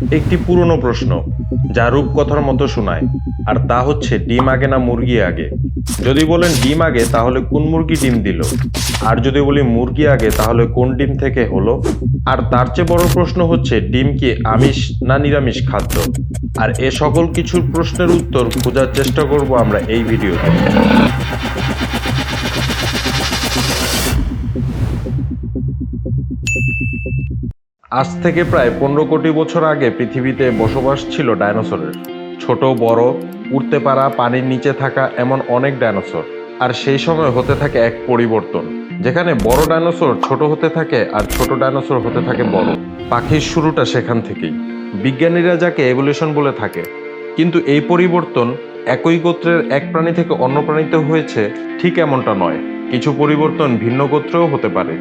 একটি পুরনো প্রশ্ন, যা রূপকথার মতো শোনায়, আর তা হচ্ছে ডিম আগে না মুরগি আগে? যদি বলেন ডিম আগে, তাহলে কোন মুরগি ডিম দিল? আর যদি বলি মুরগি আগে, তাহলে কোন ডিম থেকে হলো? আর তার চেয়ে বড় প্রশ্ন হচ্ছে, ডিম কি আমিষ না নিরামিষ খাদ্য? আর এ সকল কিছুর প্রশ্নের উত্তর খোঁজার চেষ্টা করব আমরা এই ভিডিওতে। আজ থেকে প্রায় পনেরো কোটি বছর আগে পৃথিবীতে বসবাস ছিল ডায়নোসরের ছোট, বড়, উড়তে পারা, পানির নিচে থাকা এমন অনেক ডায়নোসর আর সেই সময় হতে থাকে এক পরিবর্তন, যেখানে বড় ডায়নোসর ছোট হতে থাকে আর ছোট ডায়নোসর হতে থাকে বড়। পাখির শুরুটা সেখান থেকেই। বিজ্ঞানীরা যাকে এভলিউশন বলে থাকে। কিন্তু এই পরিবর্তন একই গোত্রের এক প্রাণী থেকে অন্য প্রাণীতে হয়েছে ঠিক এমনটা নয়। কিছু পরিবর্তন ভিন্ন গোত্রেও হতে পারে।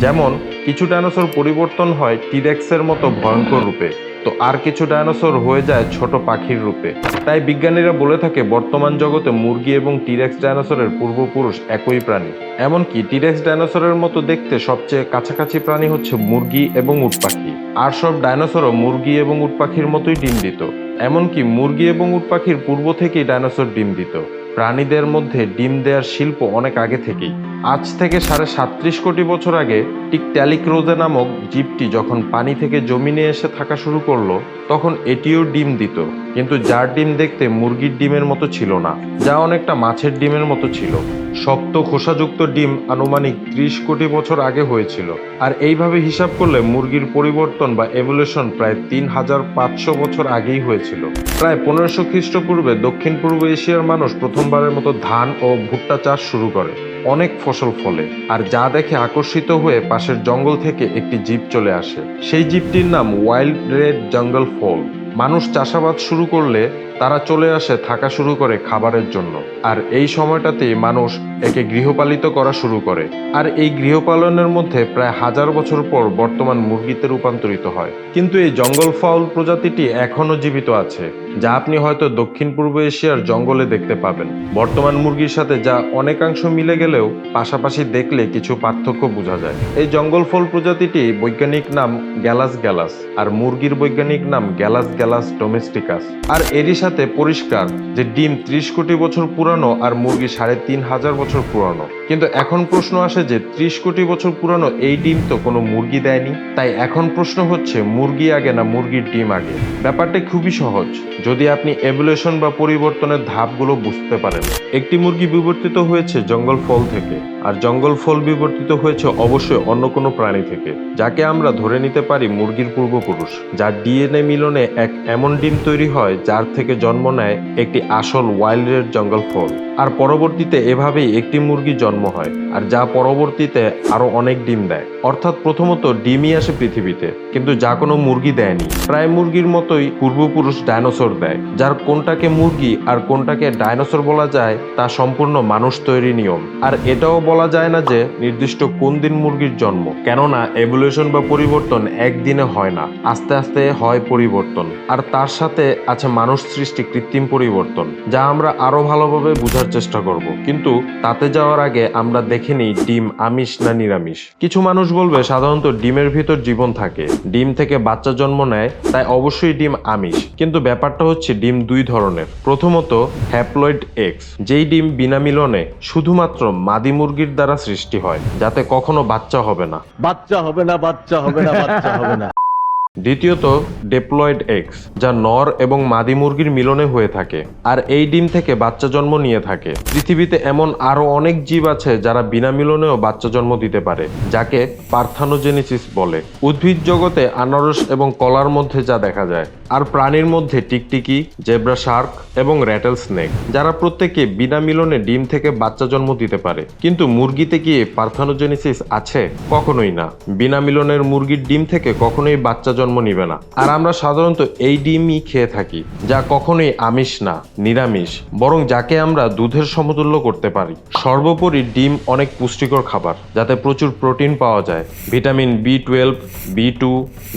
যেমন, কিছু ডায়নোসর পরিবর্তন হয় টিরেক্সের মতো ভয়ঙ্কর রূপে। তো আর কিছু ডায়নোসর হয়ে যায় ছোট পাখির রূপে। তাই বিজ্ঞানীরা বলে থাকে, বর্তমান জগতে মুরগি এবং টিরেক্স ডায়নোসরের পূর্বপুরুষ একই প্রাণী। এমনকি টিরেক্স ডায়নোসরের মতো দেখতে সবচেয়ে কাছাকাছি প্রাণী হচ্ছে মুরগি এবং উট পাখি। আর সব ডায়নোসরও মুরগি এবং উট পাখির মতোই ডিম দিত এমনকি মুরগি এবং উট পাখির পূর্ব থেকেই ডায়নোসর ডিম দিত প্রাণীদের মধ্যে ডিম দেওয়ার শিল্প অনেক আগে থেকেই। আজ থেকে সাড়ে সাত্রিশ কোটি বছর আগে টিক ট্যালিক্রোজে নামক জীবটি যখন পানি থেকে জমিনে এসে থাকা শুরু করল, তখন এটিও ডিম দিত। কিন্তু যার ডিম দেখতে মুরগির ডিমের মতো ছিল না, যা অনেকটা মাছের ডিমের মতো ছিল। শক্ত খোসাযুক্ত ডিম আনুমানিক ত্রিশ কোটি বছর আগে হয়েছিল। আর এইভাবে হিসাব করলে মুরগির পরিবর্তন বা এভলিউশন প্রায় তিন হাজার পাঁচশো বছর আগেই হয়েছিল। প্রায় পনেরোশো খ্রিস্টপূর্বে দক্ষিণ পূর্ব এশিয়ার মানুষ প্রথমবারের মতো ধান ও ভুট্টা চাষ শুরু করে। অনেক ফসল ফলে, আর যা দেখে আকর্ষিত হয়ে পাশের জঙ্গল থেকে একটি জীব চলে আসে। সেই জীবটির নাম ওয়াইল্ড রেড জঙ্গল ফল। মানুষ চাষাবাদ শুরু করলে তারা চলে আসে থাকা শুরু করে খাবারের জন্য। আর এই সময়টাতেই মানুষ একে গৃহপালিত করা শুরু করে। আর এই গৃহপালনের মধ্যে প্রায় হাজার বছর পর বর্তমান মুরগিতে রূপান্তরিত হয়। কিন্তু এই জঙ্গল ফাউল প্রজাতিটি এখনও জীবিত আছে। যা আপনি হয়তো দক্ষিণ পূর্ব এশিয়ার জঙ্গলে দেখতে পাবেন। বর্তমান মুরগির সাথে যা অনেকাংশ মিলে গেলেও পাশাপাশি দেখলে কিছু পার্থক্য বোঝা যায়। এই জঙ্গল ফল প্রজাতিটি বৈজ্ঞানিক নাম গ্যালাস গ্যালাস আর মুরগির বৈজ্ঞানিক নাম গ্যালাস গ্যালাস ডোমেস্টিকাস। আর এরই সাথে পরিষ্কার যে ডিম ত্রিশ কোটি বছর পুরানো আর মুরগি সাড়ে তিন হাজার বছর পুরানো। কিন্তু এখন প্রশ্ন আসে যে ত্রিশ কোটি বছর পুরানো এই ডিম তো কোনো মুরগি দেয়নি। তাই এখন প্রশ্ন হচ্ছে, মুরগি আগে না মুরগির ডিম আগে? ব্যাপারটা খুবই সহজ। যদি আপনি এভলিউশন বা পরিবর্তনের ধাপগুলো বুঝতে পারেন। একটি মুরগি বিবর্তিত হয়েছে জঙ্গল ফল থেকে, আর জঙ্গল ফল বিবর্তিত হয়েছে অবশ্যই অন্য কোনো প্রাণী থেকে। যাকে আমরা ধরে নিতে পারি মুরগির পূর্বপুরুষ। যার ডিএনএ মিলনে এক এমন ডিম তৈরি হয়, যার থেকে জন্ম নেয় একটি আসল ওয়াইল্ডের জঙ্গল ফল। আর পরবর্তীতে এভাবেই একটি মুরগি জন্ম হয়, আর যা পরবর্তীতে আরও অনেক ডিম দেয়। অর্থাৎ প্রথমত ডিমই আসে পৃথিবীতে, কিন্তু যা কোনো মুরগি দেয়নি। প্রায় মুরগির মতোই পূর্বপুরুষ ডায়নোসর দেয়, যার কোনটাকে মুরগি আর কোনটাকে ডাইনোসর বলা যায় তা সম্পূর্ণ মানুষ তৈরি নিয়ম। আর এটাও বলা যায় না যে নির্দিষ্ট কোন দিন মুরগির জন্ম, কেননা এভলিউশন বা পরিবর্তন একদিনে হয় না, আস্তে আস্তে হয় পরিবর্তন। আর তার সাথে আছে মানুষ সৃষ্টি কৃত্রিম পরিবর্তন, যা আমরা আরও ভালোভাবে বোঝার চেষ্টা করব। কিন্তু তাতে যাওয়ার আগে আমরা দেখে নিই ডিম আমিষ না নিরামিষ। কিছু মানুষ বলবে সাধারণত ডিমের ভিতর জীবন থাকে। ডিম থেকে বাচ্চা জন্ম নেয়, তাই অবশ্যই ডিম আমিষ। কিন্তু ব্যাপারটা হচ্ছে ডিম দুই ধরনের। প্রথমত হ্যাপ্লয়েড এক্স যেই ডিম বিনা মিলনে শুধুমাত্র মাদি মুরগির দ্বারা সৃষ্টি হয়, যাতে কখনো বাচ্চা হবে না। বাচ্চা হবে না, বাচ্চা হবে না, বাচ্চা হবে না। দ্বিতীয়ত ডেপ্লয়েড এক্স যা নর এবং মাদি মুরগির মিলনে হয়ে থাকে, আর এই ডিম থেকে বাচ্চা জন্ম নিয়ে থাকে। পৃথিবীতে এমন আরও অনেক জীব আছে যারা বিনা মিলনেও বাচ্চা জন্ম দিতে পারে, যাকে পার্থানোজেনেসিস বলে। উদ্ভিদ জগতে আনারস এবং কলার মধ্যে যা দেখা যায়, আর প্রাণীর মধ্যে টিকটিকি, জেব্রা শার্ক এবং র্যাটেল স্নেক, যারা প্রত্যেকে বিনা মিলনে ডিম থেকে বাচ্চা জন্ম দিতে পারে। কিন্তু মুরগিতে কি পার্থানোজেনেসিস আছে? কখনোই না। বিনা মিলনের মুরগির ডিম থেকে কখনোই বাচ্চা জন্ম নিবে না। আর আমরা সাধারণত এই ডিমই খেয়ে থাকি, যা কখনোই আমিষ না, নিরামিষ, বরং যাকে আমরা দুধের সমতুল্য করতে পারি। সর্বোপরি ডিম অনেক পুষ্টিকর খাবার, যাতে প্রচুর প্রোটিন পাওয়া যায়। Vitamin B twelve, B two,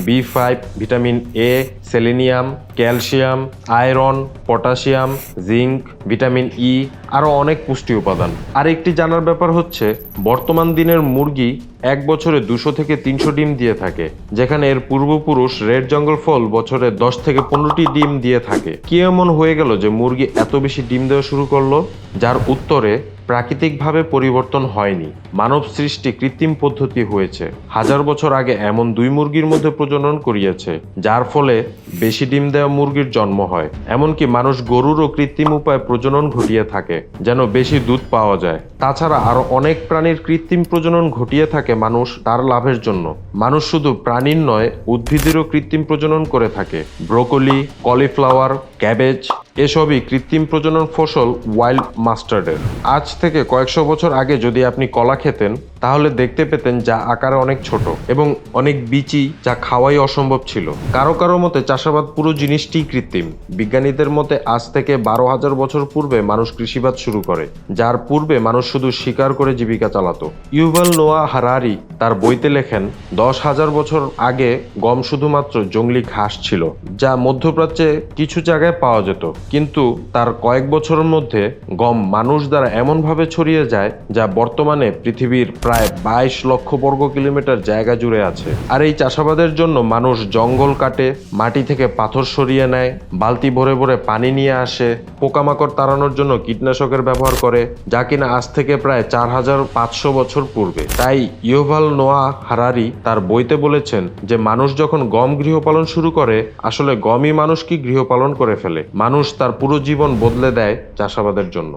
B five, vitamin A, selenium, calcium, iron, potassium, zinc, vitamin E, আরও অনেক পুষ্টি উপাদান। আর একটি জানার ব্যাপার হচ্ছে, বর্তমান দিনের মুরগি এক বছরে দুশো থেকে তিনশো ডিম দিয়ে থাকে, যেখানে এর পূর্বপুরুষ পুরুষ রেড জঙ্গল ফল বছরে দশ থেকে পনেরোটি ডিম দিয়ে থাকে। কি এমন হয়ে গেল যে মুরগি এত বেশি ডিম দেওয়া শুরু করল? যার উত্তরে প্রাকৃতিকভাবে পরিবর্তন হয়নি। মানব সৃষ্টি কৃত্রিম পদ্ধতি হয়েছে। হাজার বছর আগে এমন দুই মুরগির মধ্যে প্রজনন করিয়েছে, যার ফলে বেশি ডিম দেওয়া মুরগির জন্ম হয়। এমনকি মানুষ গরুরও কৃত্রিম উপায়ে প্রজনন ঘটিয়ে থাকে, যেন বেশি দুধ পাওয়া যায়। তাছাড়া আরও অনেক প্রাণীর কৃত্রিম প্রজনন ঘটিয়ে থাকে মানুষ তার লাভের জন্য। মানুষ শুধু প্রাণীর নয়, উদ্ভিদেরও কৃত্রিম প্রজনন করে থাকে। ব্রোকলি, কলিফ্লাওয়ার, ক্যাবেজ এসবই কৃত্রিম প্রজনন ফসল ওয়াইল্ড মাস্টার্ডের। আজ থেকে কয়েকশো বছর আগে যদি আপনি কলা খেতেন, তাহলে দেখতে পেতেন যা আকারে অনেক ছোট এবং অনেক বিচি যা খাওয়াই অসম্ভব ছিল। কারও কারও মতে চাষাবাদ পুরো জিনিসটিই কৃত্রিম। বিজ্ঞানীদের মতে আজ থেকে বারো হাজার বছর পূর্বে মানুষ কৃষিবাদ শুরু করে, যার পূর্বে মানুষ শুধু শিকার করে জীবিকা চালাতো। ইউভাল নোয়া হারারি তার বইতে লেখেন, দশ হাজার বছর আগে গম শুধুমাত্র জঙ্গলি ঘাস ছিল, যা মধ্যপ্রাচ্যে কিছু জায়গায় পাওয়া যেত। কিন্তু তার কয়েক বছরের মধ্যে গম মানুষ দ্বারা এমনভাবে ছড়িয়ে যায় যা বর্তমানে পৃথিবীর প্রায় বাইশ লক্ষ বর্গ কিলোমিটার জায়গা জুড়ে আছে। আর এই চাষাবাদের জন্য মানুষ জঙ্গল কাটে, মাটি থেকে পাথর সরিয়ে নেয়, বালতি ভরে ভরে পানি নিয়ে আসে, পোকামাকড় তাড়ানোর জন্য কীটনাশকের ব্যবহার করে, যা কিনা আজ থেকে প্রায় চার হাজার পাঁচশো বছর পূর্বে। তাই ইয়োভাল নোয়া হারারি তার বইতে বলেছেন যে, মানুষ যখন গম গৃহপালন শুরু করে, আসলে গমই মানুষকে গৃহপালন করে ফেলে। মানুষ তার পুরো জীবন বদলে দেয় চাষাবাদের জন্য।